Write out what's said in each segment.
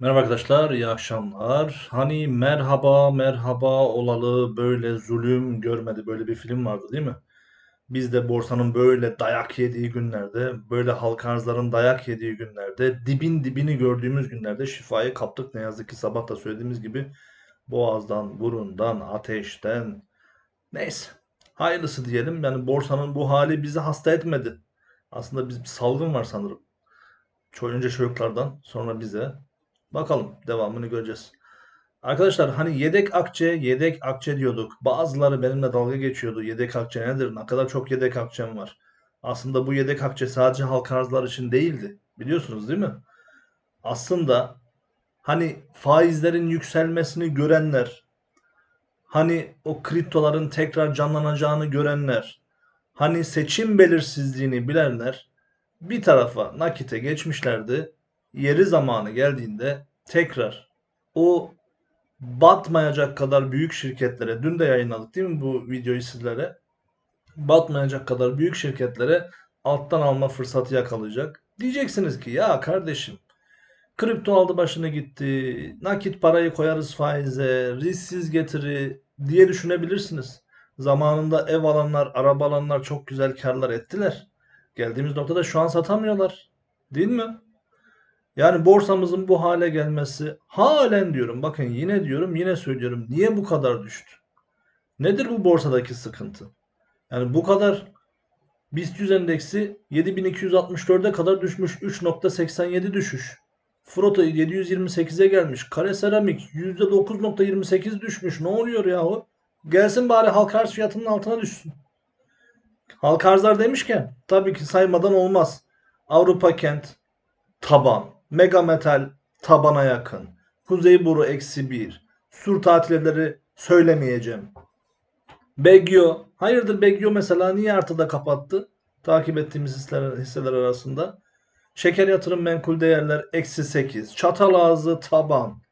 Merhaba arkadaşlar, iyi akşamlar. Hani merhaba merhaba olalı böyle zulüm görmedi böyle bir film vardı değil mi? Biz de borsanın böyle dayak yediği günlerde, böyle halk arzların dayak yediği günlerde, dibin dibini gördüğümüz günlerde şifayı kaptık. Ne yazık ki sabah da söylediğimiz gibi boğazdan, burundan, ateşten, neyse. Hayırlısı diyelim. Yani borsanın bu hali bizi hasta etmedi. Aslında biz bir salgın var sanırım. Önce çocuklardan, sonra bize. Bakalım devamını göreceğiz. Arkadaşlar hani yedek akçe, yedek akçe diyorduk. Bazıları benimle dalga geçiyordu. Yedek akçe nedir? Ne kadar çok yedek akçem var. Aslında bu yedek akçe sadece halka arzlar için değildi. Biliyorsunuz değil mi? Aslında hani faizlerin yükselmesini görenler, hani o kriptoların tekrar canlanacağını görenler, hani seçim belirsizliğini bilenler bir tarafa nakite geçmişlerdi. Yeri zamanı geldiğinde tekrar o batmayacak kadar büyük şirketlere, dün de yayınladık değil mi bu videoyu sizlere? Batmayacak kadar büyük şirketlere alttan alma fırsatı yakalayacak. Diyeceksiniz ki ya kardeşim kripto aldı başını gitti, nakit parayı koyarız faize, risksiz getiri diye düşünebilirsiniz. Zamanında ev alanlar, araba alanlar çok güzel karlar ettiler. Geldiğimiz noktada şu an satamıyorlar. Değil mi? Yani borsamızın bu hale gelmesi halen diyorum bakın yine diyorum yine söylüyorum niye bu kadar düştü? Nedir bu borsadaki sıkıntı? Yani bu kadar BIST 100 endeksi 7264'e kadar düşmüş 3.87 düşüş. Froto 728'e gelmiş. Kare seramik %9.28 düşmüş. Ne oluyor yahu? Gelsin bari halka arz fiyatının altına düşsün. Halka arzlar demişken tabii ki saymadan olmaz. Avrupa Kent taban. Mega Metal tabana yakın. Kuzey Boru eksi 1. Sur tatilleri söylemeyeceğim. Begyo. Hayırdır Begyo mesela niye artıda kapattı? Takip ettiğimiz hisseler, hisseler arasında. Şeker yatırım menkul değerler eksi 8. Çatal ağzı taban.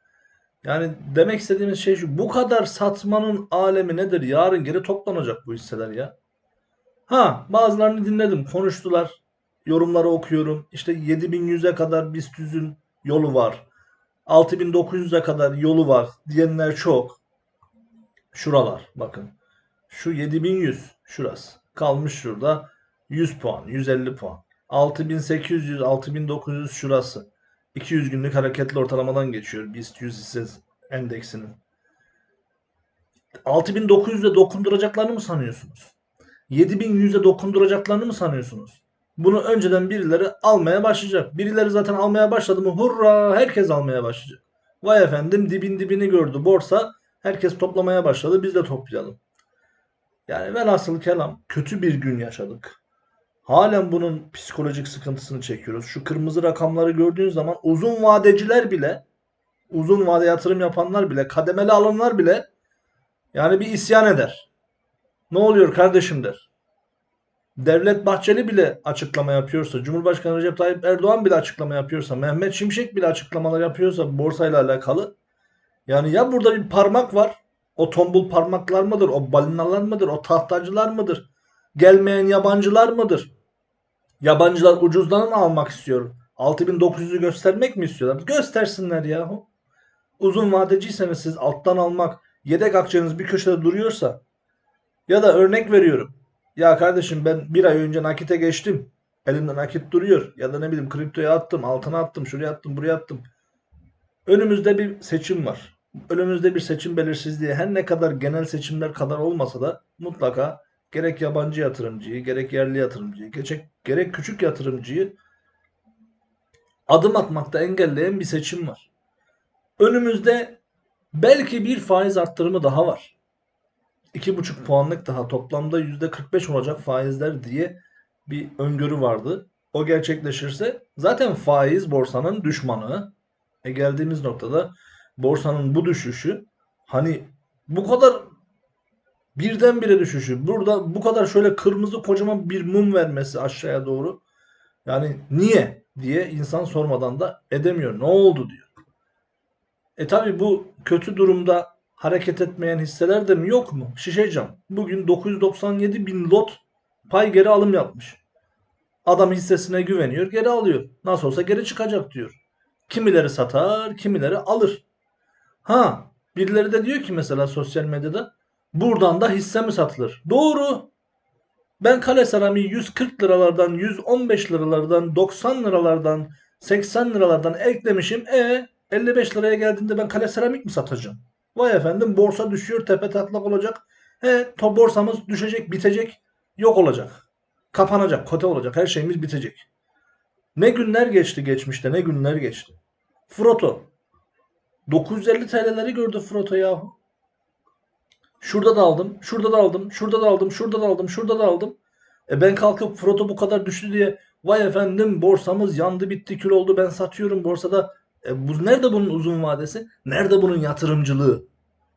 Yani demek istediğimiz şey şu. Bu kadar satmanın alemi nedir? Yarın geri toplanacak bu hisseler ya. Ha bazılarını dinledim. Konuştular. Yorumları okuyorum. İşte 7100'e kadar BIST 100'ün yolu var. 6900'e kadar yolu var diyenler çok. Şuralar bakın. Şu 7100 şurası. Kalmış şurada 100 puan, 150 puan. 6800, 6900 şurası. 200 günlük hareketli ortalamadan geçiyor BIST 100 hisse endeksinin. 6900'e dokunduracaklarını mı sanıyorsunuz? 7100'e dokunduracaklarını mı sanıyorsunuz? Bunu önceden birileri almaya başlayacak. Birileri zaten almaya başladı mı hurra herkes almaya başlayacak. Vay efendim dibin dibini gördü borsa. Herkes toplamaya başladı biz de toplayalım. Yani velhasıl kelam kötü bir gün yaşadık. Halen bunun psikolojik sıkıntısını çekiyoruz. Şu kırmızı rakamları gördüğün zaman uzun vadeciler bile uzun vade yatırım yapanlar bile kademeli alanlar bile yani bir isyan eder. Ne oluyor kardeşim der. Devlet Bahçeli bile açıklama yapıyorsa, Cumhurbaşkanı Recep Tayyip Erdoğan bile açıklama yapıyorsa, Mehmet Şimşek bile açıklamalar yapıyorsa borsayla alakalı. Yani ya burada bir parmak var. O tombul parmaklar mıdır? O balinalar mıdır? O tahtacılar mıdır? Gelmeyen yabancılar mıdır? Yabancılar ucuzdan mı almak istiyor? 6900'ü göstermek mi istiyorlar? Göstersinler yahu. Uzun vadeciyseniz siz alttan almak, yedek akçeniz bir köşede duruyorsa ya da örnek veriyorum. Ya kardeşim ben bir ay önce nakite geçtim. Elimde nakit duruyor. Ya da ne bileyim kriptoya attım, altına attım, şuraya attım, buraya attım. Önümüzde bir seçim var. Önümüzde bir seçim belirsizliği her ne kadar genel seçimler kadar olmasa da mutlaka gerek yabancı yatırımcıyı, gerek yerli yatırımcıyı, gerek, gerek küçük yatırımcıyı adım atmakta engelleyen bir seçim var. Önümüzde belki bir faiz arttırımı daha var. 2,5 puanlık daha toplamda %45 olacak faizler diye bir öngörü vardı. O gerçekleşirse zaten faiz borsanın düşmanı. E geldiğimiz noktada borsanın bu düşüşü hani bu kadar birdenbire düşüşü burada bu kadar şöyle kırmızı kocaman bir mum vermesi aşağıya doğru yani niye diye insan sormadan da edemiyor. Ne oldu diyor. E tabi bu kötü durumda hareket etmeyen hisseler de mi yok mu? Şişe cam. Bugün 997 bin lot pay geri alım yapmış. Adam hissesine güveniyor geri alıyor. Nasıl olsa geri çıkacak diyor. Kimileri satar, kimileri alır. Ha, birileri de diyor ki mesela sosyal medyada buradan da hisse mi satılır? Doğru. Ben kale seramiği 140 liralardan, 115 liralardan, 90 liralardan, 80 liralardan eklemişim. E 55 liraya geldiğinde ben kale seramik mi satacağım? Vay efendim borsa düşüyor tepe taklak olacak. He to borsamız düşecek bitecek yok olacak. Kapanacak kote olacak her şeyimiz bitecek. Ne günler geçti geçmişte ne günler geçti. Froto. 950 TL'leri gördü Froto yahu. Şurada da aldım, şurada da aldım, şurada da aldım, şurada da aldım, şurada da aldım. E ben kalkıp Froto bu kadar düştü diye vay efendim borsamız yandı bitti kül oldu ben satıyorum borsada. E bu nerede bunun uzun vadesi? Nerede bunun yatırımcılığı?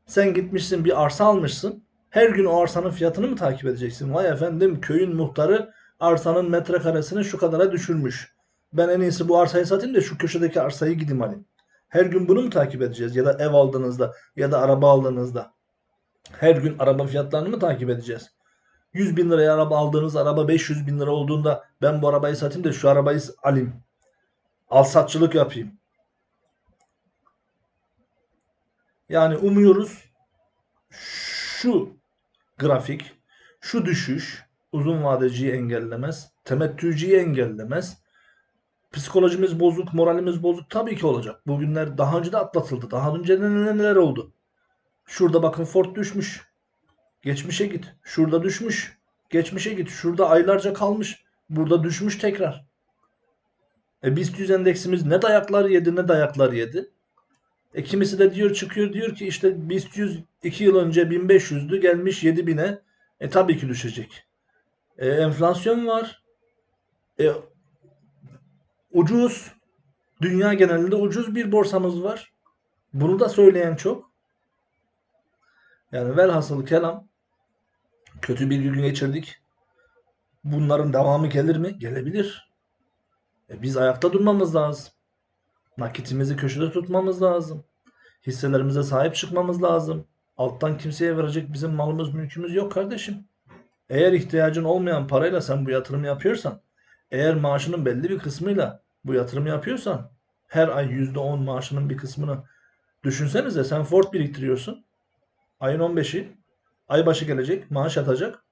Sen gitmişsin bir arsa almışsın. Her gün o arsanın fiyatını mı takip edeceksin? Vay efendim köyün muhtarı arsanın metrekaresini şu kadara düşürmüş. Ben en iyisi bu arsayı satayım da şu köşedeki arsayı gideyim alayım. Her gün bunu mu takip edeceğiz? Ya da ev aldığınızda ya da araba aldığınızda. Her gün araba fiyatlarını mı takip edeceğiz? 100 bin liraya araba aldığınız araba 500 bin lira olduğunda ben bu arabayı satayım da şu arabayı alayım. Al satçılık yapayım. Yani umuyoruz şu grafik, şu düşüş uzun vadeciyi engellemez, temettücüyü engellemez. Psikolojimiz bozuk, moralimiz bozuk tabii ki olacak. Bugünler daha önce de atlatıldı. Daha önce neler oldu? Şurada bakın Ford düşmüş. Geçmişe git. Şurada düşmüş. Geçmişe git. Şurada aylarca kalmış. Burada düşmüş tekrar. E BIST 100 endeksimiz ne dayaklar yedi ne dayaklar yedi. E kimisi de diyor çıkıyor diyor ki işte BIST 100 2 yıl önce 1500'dü gelmiş 7000'e. E tabii ki düşecek. E, enflasyon var. E, ucuz. Dünya genelinde ucuz bir borsamız var. Bunu da söyleyen çok. Yani velhasıl kelam kötü bir gün geçirdik. Bunların devamı gelir mi? Gelebilir. E biz ayakta durmamız lazım. Nakitimizi köşede tutmamız lazım. Hisselerimize sahip çıkmamız lazım. Alttan kimseye verecek bizim malımız mülkümüz yok kardeşim. Eğer ihtiyacın olmayan parayla sen bu yatırım yapıyorsan, eğer maaşının belli bir kısmıyla bu yatırım yapıyorsan, her ay %10 maaşının bir kısmını düşünsenize sen Ford biriktiriyorsun. Ayın 15'i ay başı gelecek, maaş atacak.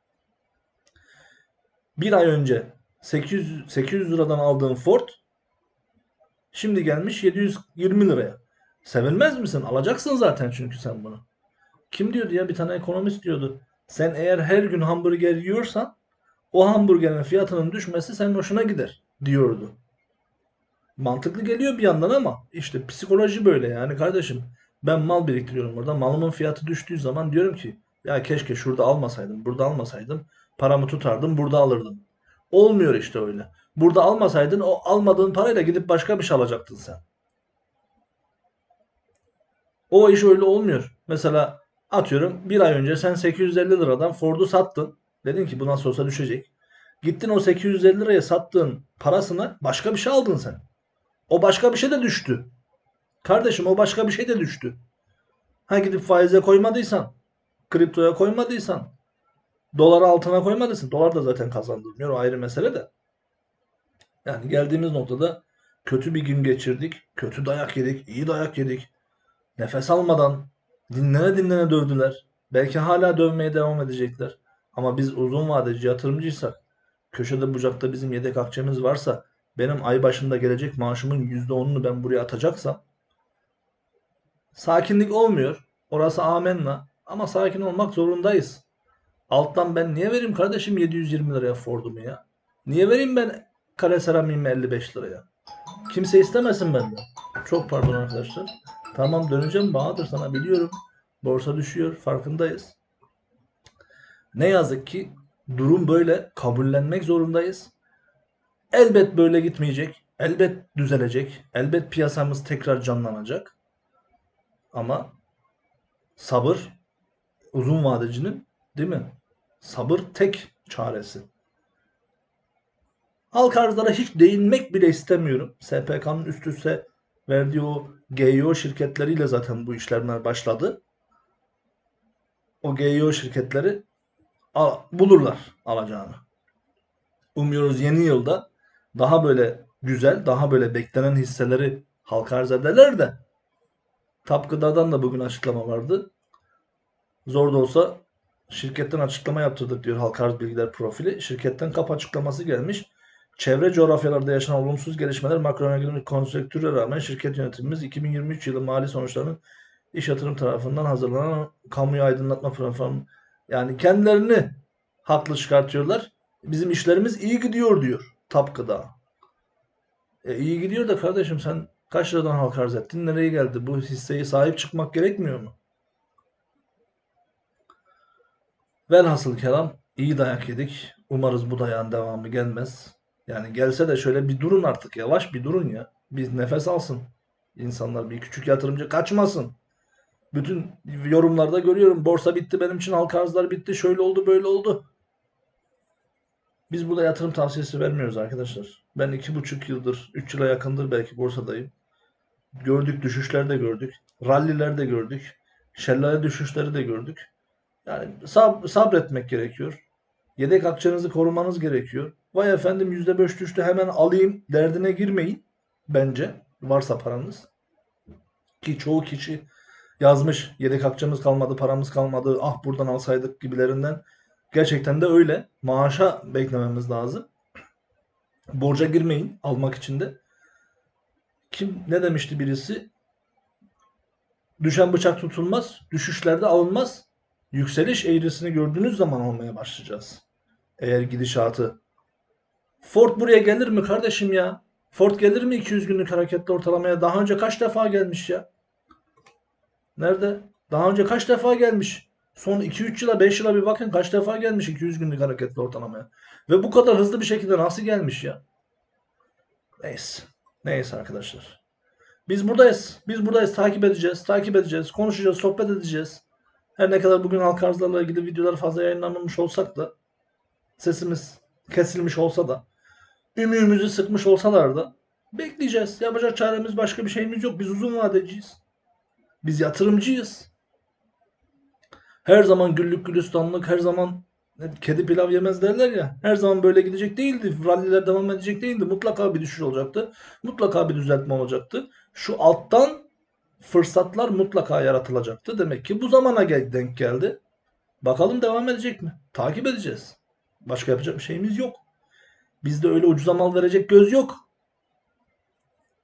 Bir ay önce 800, 800 liradan aldığın Ford şimdi gelmiş 720 liraya. Sevinmez misin? Alacaksın zaten çünkü sen bunu. Kim diyordu ya bir tane ekonomist diyordu. Sen eğer her gün hamburger yiyorsan o hamburgerin fiyatının düşmesi senin hoşuna gider diyordu. Mantıklı geliyor bir yandan ama işte psikoloji böyle yani kardeşim. Ben mal biriktiriyorum burada. Malımın fiyatı düştüğü zaman diyorum ki ya keşke şurada almasaydım, burada almasaydım. Paramı tutardım, burada alırdım. Olmuyor işte öyle. Burada almasaydın o almadığın parayla gidip başka bir şey alacaktın sen. O iş öyle olmuyor. Mesela atıyorum bir ay önce sen 850 liradan Ford'u sattın. Dedin ki bu nasıl olsa düşecek. Gittin o 850 liraya sattığın parasına başka bir şey aldın sen. O başka bir şey de düştü. Kardeşim o başka bir şey de düştü. Ha gidip faize koymadıysan, kriptoya koymadıysan, doları altına koymadıysan, dolar da zaten kazandırmıyor o ayrı mesele de. Yani geldiğimiz noktada kötü bir gün geçirdik, kötü dayak yedik, iyi dayak yedik. Nefes almadan dinlene dinlene dövdüler. Belki hala dövmeye devam edecekler. Ama biz uzun vadeci yatırımcıysak, köşede bucakta bizim yedek akçemiz varsa, benim ay başında gelecek maaşımın %10'unu ben buraya atacaksam, sakinlik olmuyor. Orası amenna. Ama sakin olmak zorundayız. Alttan ben niye vereyim kardeşim 720 liraya Ford'umu ya? Niye vereyim ben kare seramiğimi 55 liraya? Kimse istemesin benden. Çok pardon arkadaşlar. Tamam döneceğim Bahadır sana biliyorum. Borsa düşüyor farkındayız. Ne yazık ki durum böyle kabullenmek zorundayız. Elbet böyle gitmeyecek. Elbet düzelecek. Elbet piyasamız tekrar canlanacak. Ama sabır uzun vadecinin değil mi? Sabır tek çaresi. Halk arzlara hiç değinmek bile istemiyorum. SPK'nın üst üste verdiği o GEO şirketleriyle zaten bu işlemler başladı. O GEO şirketleri bulurlar alacağını. Umuyoruz yeni yılda daha böyle güzel, daha böyle beklenen hisseleri Halka arz ederler de. Tap Gıda'dan da bugün açıklama vardı. Zor da olsa şirketten açıklama yaptırdık diyor halka arz bilgiler profili. Şirketten kap açıklaması gelmiş. Çevre coğrafyalarda yaşanan olumsuz gelişmeler makroekonomik konjonktüre rağmen şirket yönetimimiz 2023 yılı mali sonuçlarının iş yatırım tarafından hazırlanan kamuyu aydınlatma programı yani kendilerini haklı çıkartıyorlar. Bizim işlerimiz iyi gidiyor diyor Tap Gıda. E, iyi gidiyor da kardeşim sen kaç liradan halka arz ettin? Nereye geldi? Bu hisseye sahip çıkmak gerekmiyor mu? Velhasıl kelam iyi dayak yedik. Umarız bu dayağın devamı gelmez. Yani gelse de şöyle bir durun artık. Yavaş bir durun ya. Bir nefes alsın. İnsanlar bir küçük yatırımcı kaçmasın. Bütün yorumlarda görüyorum. Borsa bitti benim için halka arzlar bitti. Şöyle oldu böyle oldu. Biz burada yatırım tavsiyesi vermiyoruz arkadaşlar. Ben iki buçuk yıldır, üç yıla yakındır belki borsadayım. Gördük düşüşler de gördük. Ralliler de gördük. Şelale düşüşleri de gördük. Yani sab- sabretmek gerekiyor. Yedek akçanızı korumanız gerekiyor. Vay efendim %5 düştü hemen alayım derdine girmeyin. Bence varsa paranız. Ki çoğu kişi yazmış yedek akçamız kalmadı paramız kalmadı ah buradan alsaydık gibilerinden. Gerçekten de öyle. Maaşa beklememiz lazım. Borca girmeyin almak için de. Kim ne demişti birisi? Düşen bıçak tutulmaz, düşüşlerde alınmaz. Yükseliş eğrisini gördüğünüz zaman almaya başlayacağız. Eğer gidişatı. Ford buraya gelir mi kardeşim ya? Ford gelir mi 200 günlük hareketli ortalamaya? Daha önce kaç defa gelmiş ya? Nerede? Daha önce kaç defa gelmiş? Son 2-3 yıla 5 yıla bir bakın kaç defa gelmiş 200 günlük hareketli ortalamaya. Ve bu kadar hızlı bir şekilde nasıl gelmiş ya? Neyse. Neyse arkadaşlar. Biz buradayız. Biz buradayız. Takip edeceğiz. Takip edeceğiz. Konuşacağız. Sohbet edeceğiz. Her ne kadar bugün halka arzlarla ilgili videolar fazla yayınlanmamış olsak da sesimiz kesilmiş olsa da ümüğümüzü sıkmış olsalar da bekleyeceğiz. Yapacak çaremiz başka bir şeyimiz yok. Biz uzun vadeciyiz. Biz yatırımcıyız. Her zaman güllük gülistanlık, her zaman kedi pilav yemez derler ya. Her zaman böyle gidecek değildi. Ralliler devam edecek değildi. Mutlaka bir düşüş olacaktı. Mutlaka bir düzeltme olacaktı. Şu alttan fırsatlar mutlaka yaratılacaktı. Demek ki bu zamana gel denk geldi. Bakalım devam edecek mi? Takip edeceğiz. Başka yapacak bir şeyimiz yok. Bizde öyle ucuza mal verecek göz yok.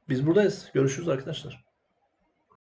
Biz buradayız. Görüşürüz arkadaşlar.